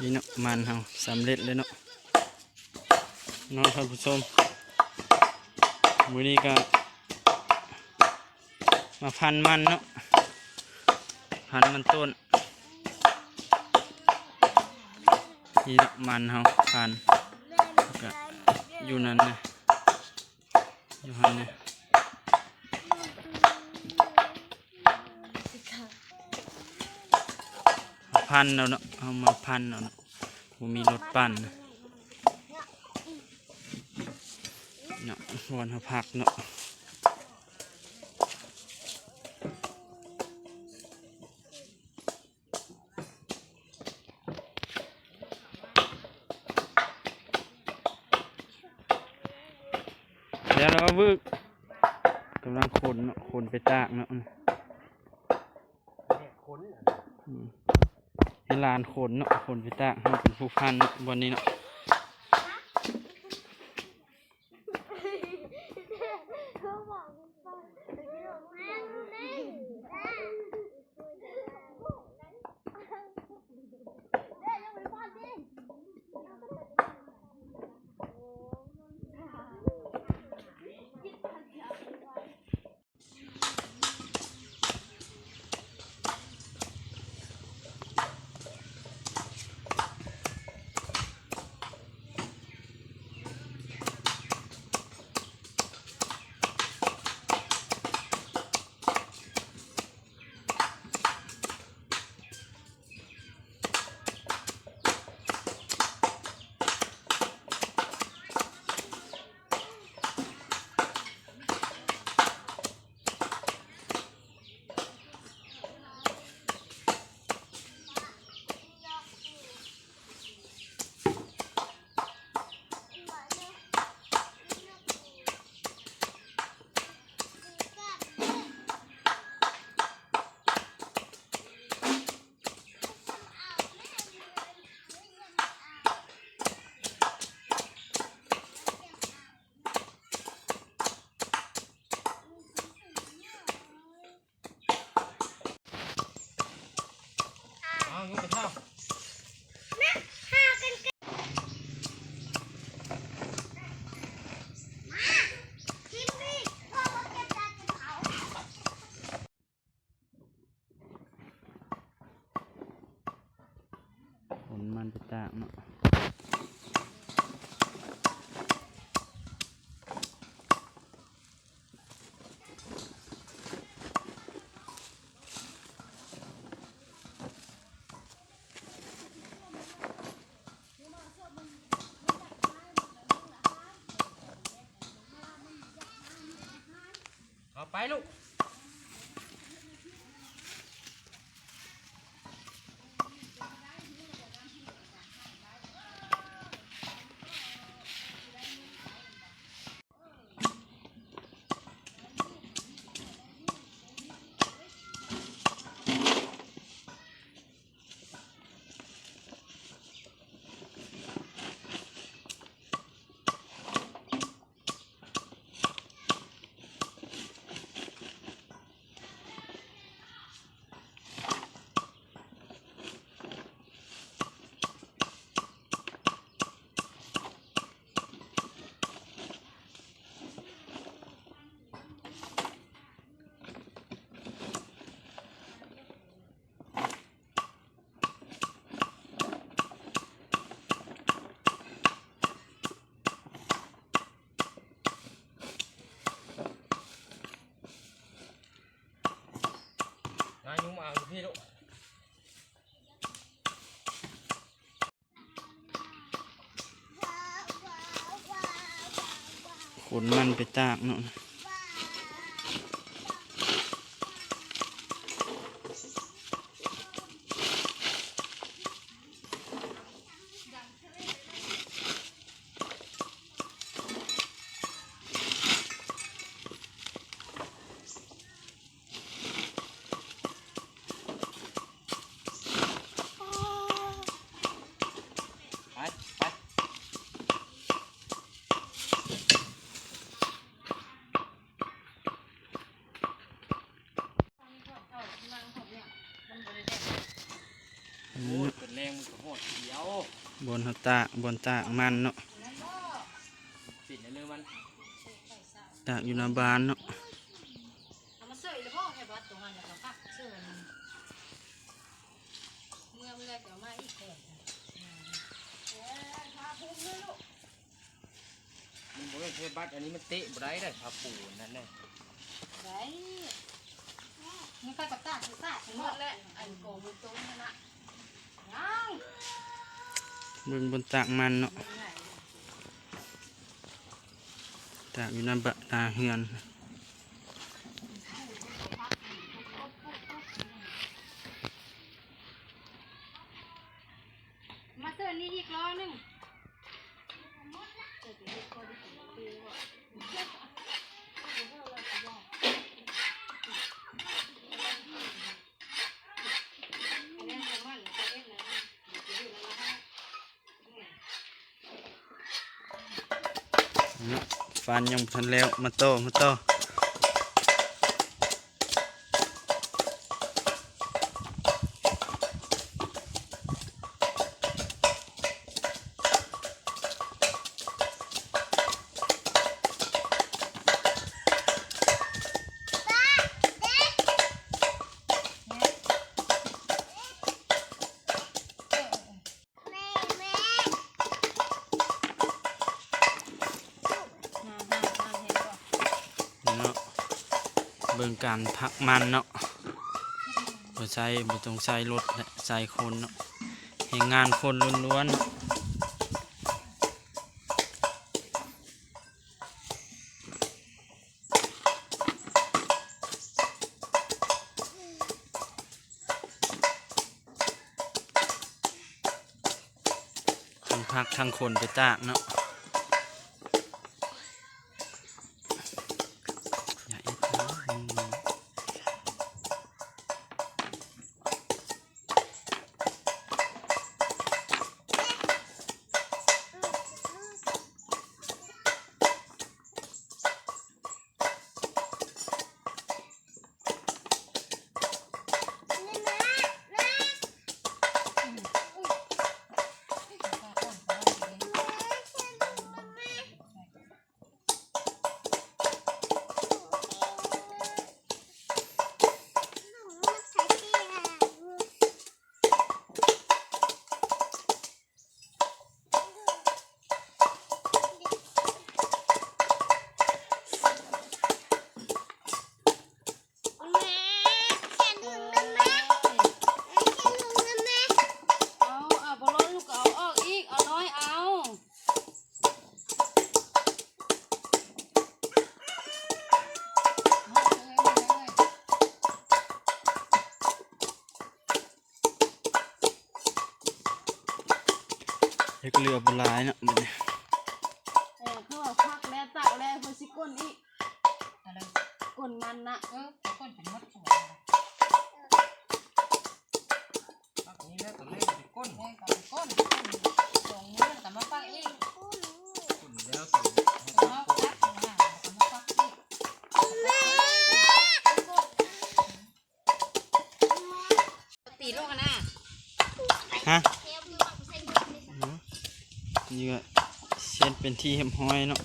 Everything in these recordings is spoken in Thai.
นี่เนาะมันเฮาสำเร็จเลยเนาะน้องท่านผู้ชมมือนี้ก็ มาพันมันเนาะพันมันต้นนี่เนาะมันเฮาพันก็อยู่นั่นนะอยู่หันนะ พันแล้วเนาะเอามาพันแล้วเนาะผมมีรถปั่นเนาะวันเขาพักเนาะเดี๋ยวเราก็วึกกำลังขนเนาะขนไปตากเนาะอืมให้ ลานขนเนาะขนไปตากให้เป็นผู้พันเนาะ วันนี้เนาะขนมันไปตากเนาะ ไปลูก พี่ลูกขนมันไปตากเนาะ นเขาตากบนตากมันเนาะตากอยู่หน้าบ้านเนาะเอามาเสยแล้วพ่อให้บัดตรงนั้นแล้วก็พักเสยเมื่มาอีกแก่มันบ่เทบัตอันนี้มันเตะบ่ได้ได้พาปูนั่นแน่ไรมันก็กับตาคือตาทั้งหมดแหละอันโกมือตรงนั่นะ เบิ่งบนตากมันเนาะตากอยู่น้ำบะตาเฮือน มาเสยนี่อีกร้อยหนึง เนาะ ฟันยังทันแล้วมาโตมาโต เบิ่งการพักมันเนาะบ่ใช้บ่ต้องใช้รถใช้คนเนาะเฮ็ดงานคนล้วนๆทั้งพักทั้งคนไปตากเนาะ เฮ็ดเรือบหลายเนาะบัดนี้เออเขาบอกพักแล้วตักแล้วเพื่อสิก้นอีกอะไรก้นมันนะเออก้นเป็นมดสวยพักนี้แล้วตอนแรกสิก้นแม่กับก้นสองมือแต่มาปักอีกก้นแล้วสิเอาพักนะแต่มาปักอีกตีลูกกันนะฮะเนาะนี่ก็ เป็นที่เห็มห้อยเนาะ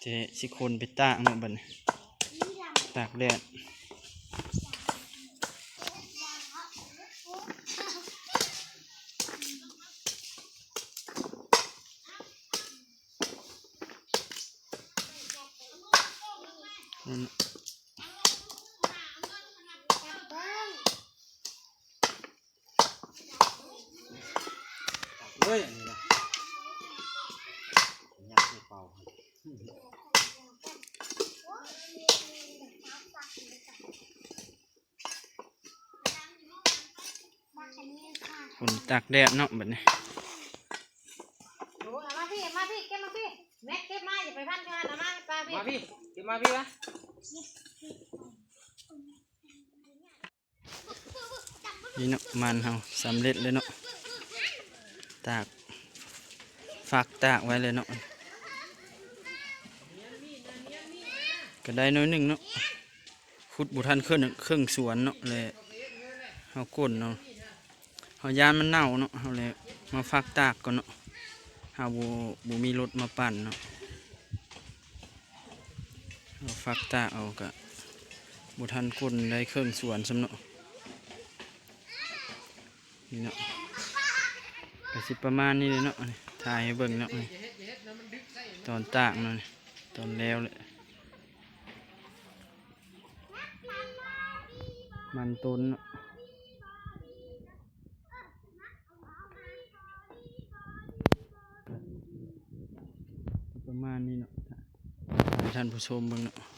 เจะสิคนไปตากเนาะบัดนตากแดด เฮ้ยอันนี้นะอยากให้เป่าคนตากแดดเนาะบัดนี้ดูเอามาพี่ มาพี่ เก็บมาพี่ แม็กเก็บมาอย่าไปพันกันเอามาปลาพี่ มาพี่เดี๋ยวมาพี่วะ นี่เนาะมันเฮาสำเร็จเลยเนาะตากฝากตากไว้เลยเนาะก็ได้น้อยหนึ่งเนาะขุดบุทันเครื่องเครื่องสวนเนาะเลยเฮาก้นเนาะเฮายานมันเน่าเนาะเฮาเลยมาฟักตากก่อนเนาะเฮาบ่บ่มีรถมาปั่นเนาะเฮาฟักตากเอาก็บุทันก้นได้เครื่องสวนสำเนาะ นี่เนาะก็สิประมาณนี้เลยเนาะนี่ถ่ายให้เบิ่งเนาะตอนตากเนาะตอนแล้วเลยมันต้นเนาะประมาณนี้เนาะให้ท่านผู้ชมเบิ่งเนาะ